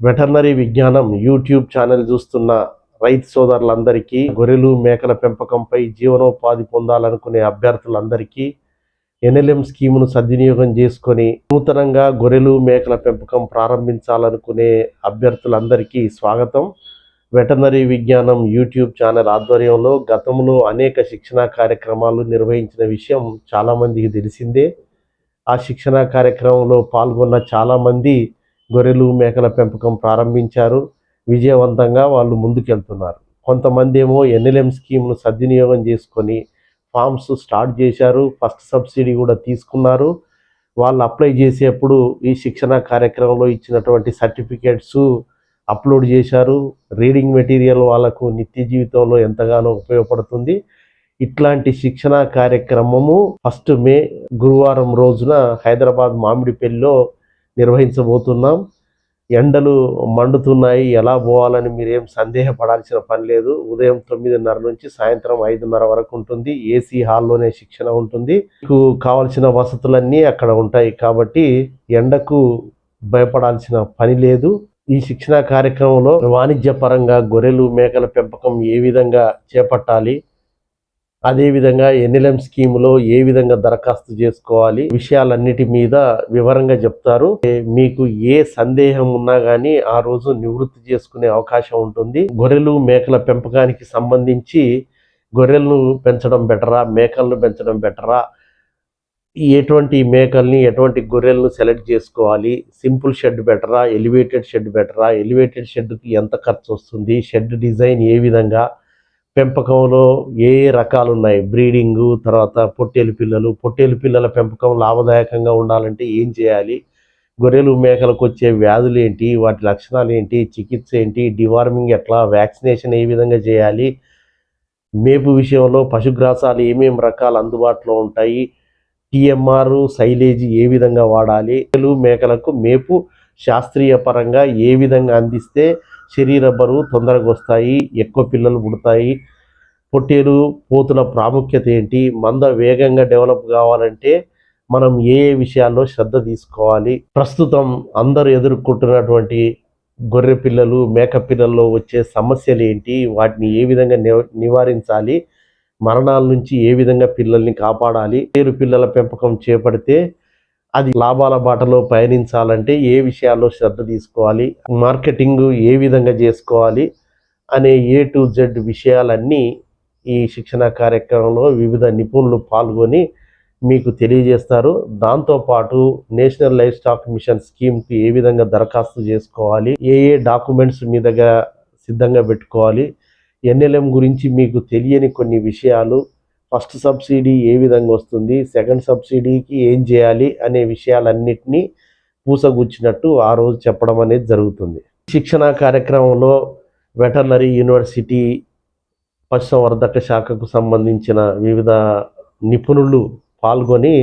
Veterinary విజ్ఞానం YouTube channel చూస్తున్న రైతు సోదరులందరికీ గొర్రెలు మేకల పెంపకంపై జీవనోపాధి పొందాలనుకునే అభ్యర్థులందరికీ ఎన్ఎల్ఎం స్కీమును సద్వినియోగం చేసుకొని నూతనంగా గొర్రెలు మేకల పెంపకం ప్రారంభించాలనుకునే అభ్యర్థులందరికీ స్వాగతం. వెటర్నరీ విజ్ఞానం యూట్యూబ్ ఛానల్ ఆధ్వర్యంలో గతంలో అనేక శిక్షణా కార్యక్రమాలు నిర్వహించిన విషయం చాలామందికి తెలిసిందే. ఆ శిక్షణా కార్యక్రమంలో పాల్గొన్న చాలామంది గొర్రెలు మేకల పెంపకం ప్రారంభించారు. విజయవంతంగా వాళ్ళు ముందుకెళ్తున్నారు. కొంతమంది ఏమో ఎన్ఎల్ఎం స్కీమ్ను సద్వినియోగం చేసుకొని ఫామ్స్ స్టార్ట్ చేశారు. ఫస్ట్ సబ్సిడీ కూడా తీసుకున్నారు. వాళ్ళు అప్లై చేసేప్పుడు ఈ శిక్షణ కార్యక్రమంలో ఇచ్చినటువంటి సర్టిఫికేట్స్ అప్లోడ్ చేశారు. రీడింగ్ మెటీరియల్ వాళ్ళకు నిత్య జీవితంలో ఎంతగానో ఉపయోగపడుతుంది. ఇట్లాంటి శిక్షణ కార్యక్రమము ఫస్ట్ మే గురువారం రోజున హైదరాబాద్ మామిడిపల్లిలో నిర్వహించబోతున్నాం. ఎండలు మండుతున్నాయి ఎలా పోవాలని మీరేం సందేహపడాల్సిన పని లేదు. ఉదయం తొమ్మిదిన్నర నుంచి సాయంత్రం ఐదున్నర వరకు ఉంటుంది. ఏసీ హాల్లోనే శిక్షణ ఉంటుంది. మీకు కావాల్సిన వసతులన్నీ అక్కడ ఉంటాయి కాబట్టి ఎండకు భయపడాల్సిన పని లేదు. ఈ శిక్షణ కార్యక్రమంలో వాణిజ్యపరంగా గొర్రెలు మేకల పెంపకం ఏ విధంగా చేపట్టాలి అదేవిధంగా ఎన్ఎల్ఎం స్కీములో ఏ విధంగా దరఖాస్తు చేసుకోవాలి విషయాలన్నిటి మీద వివరంగా చెప్తారు. మీకు ఏ సందేహం ఉన్నా కానీ ఆ రోజు నివృత్తి చేసుకునే అవకాశం ఉంటుంది. గొర్రెలు మేకల పెంపకానికి సంబంధించి గొర్రెలను పెంచడం బెటరా మేకలను పెంచడం బెటరా? ఎటువంటి మేకల్ని ఎటువంటి గొర్రెలను సెలెక్ట్ చేసుకోవాలి? సింపుల్ షెడ్ బెటరా ఎలివేటెడ్ షెడ్ బెటరా? ఎలివేటెడ్ షెడ్కి ఎంత ఖర్చు వస్తుంది? షెడ్ డిజైన్ ఏ విధంగా? పెంపకంలో ఏ ఏ రకాలు ఉన్నాయి బ్రీడింగు తర్వాత పొట్టేలు పిల్లలు. పొట్టేలు పిల్లల పెంపకం లాభదాయకంగా ఉండాలంటే ఏం చేయాలి? గొర్రెలు మేకలకు వచ్చే వ్యాధులు ఏంటి? వాటి లక్షణాలు ఏంటి? చికిత్స ఏంటి? డివార్మింగ్ ఎట్లా? వ్యాక్సినేషన్ ఏ విధంగా చేయాలి? మేపు విషయంలో పశుగ్రాసాలు ఏమేమి రకాలు అందుబాటులో ఉంటాయి? టిఎంఆర్ సైలేజ్ ఏ విధంగా వాడాలి? గొర్రెలు మేకలకు మేపు శాస్త్రీయ పరంగా ఏ విధంగా అందిస్తే శరీర బరువు తొందరగా వస్తాయి ఎక్కువ పిల్లలు పుడతాయి పొట్టేలు పోతుల ప్రాముఖ్యత ఏంటి మంద వేగంగా డెవలప్ కావాలంటే మనం ఏ ఏ విషయాల్లో శ్రద్ధ తీసుకోవాలి. ప్రస్తుతం అందరూ ఎదుర్కొంటున్నటువంటి గొర్రె పిల్లలు మేక పిల్లల్లో వచ్చే సమస్యలు ఏంటి వాటిని ఏ విధంగా నివ- నివారించాలి మరణాల నుంచి ఏ విధంగా పిల్లల్ని కాపాడాలి పేరు పిల్లల పెంపకం చేపడితే అది లాభాల బాటలో పయనించాలంటే ఏ విషయాల్లో శ్రద్ధ తీసుకోవాలి? మార్కెటింగ్ ఏ విధంగా చేసుకోవాలి? అనే ఏ టు జెడ్ విషయాలన్నీ ఈ శిక్షణ కార్యక్రమంలో వివిధ నిపుణులు పాల్గొని మీకు తెలియజేస్తారు. దాంతోపాటు నేషనల్ లైఫ్ స్టాక్ మిషన్ స్కీమ్కి ఏ విధంగా దరఖాస్తు చేసుకోవాలి? ఏ ఏ డాక్యుమెంట్స్ మీ దగ్గర సిద్ధంగా పెట్టుకోవాలి? ఎన్ఎల్ఎం గురించి మీకు తెలియని కొన్ని విషయాలు ఫస్ట్ సబ్సిడీ ఏ విధంగా వస్తుంది సెకండ్ సబ్సిడీకి ఏం చేయాలి అనే విషయాలన్నింటినీ పూసగుచ్చినట్టు ఆ రోజు చెప్పడం అనేది జరుగుతుంది. శిక్షణ కార్యక్రమంలో వెటర్నరీ యూనివర్సిటీ పశుసంవర్ధక శాఖకు సంబంధించిన వివిధ నిపుణులు పాల్గొని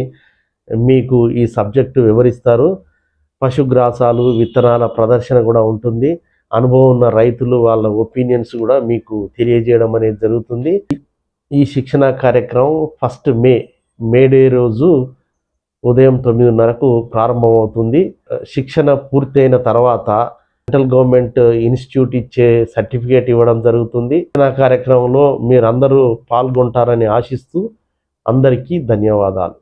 మీకు ఈ సబ్జెక్టు వివరిస్తారు. పశుగ్రాసాలు విత్తనాల ప్రదర్శన కూడా ఉంటుంది. అనుభవం ఉన్న రైతులు వాళ్ళ ఒపీనియన్స్ కూడా మీకు తెలియజేయడం అనేది జరుగుతుంది. ఈ శిక్షణ కార్యక్రమం ఫస్ట్ మే మే డే రోజు ఉదయం తొమ్మిదిన్నరకు ప్రారంభమవుతుంది. శిక్షణ పూర్తయిన తర్వాత సెంట్రల్ గవర్నమెంట్ ఇన్స్టిట్యూట్ ఇచ్చే సర్టిఫికేట్ ఇవ్వడం జరుగుతుంది. శిక్షణ కార్యక్రమంలో మీరందరూ పాల్గొంటారని ఆశిస్తూ అందరికీ ధన్యవాదాలు.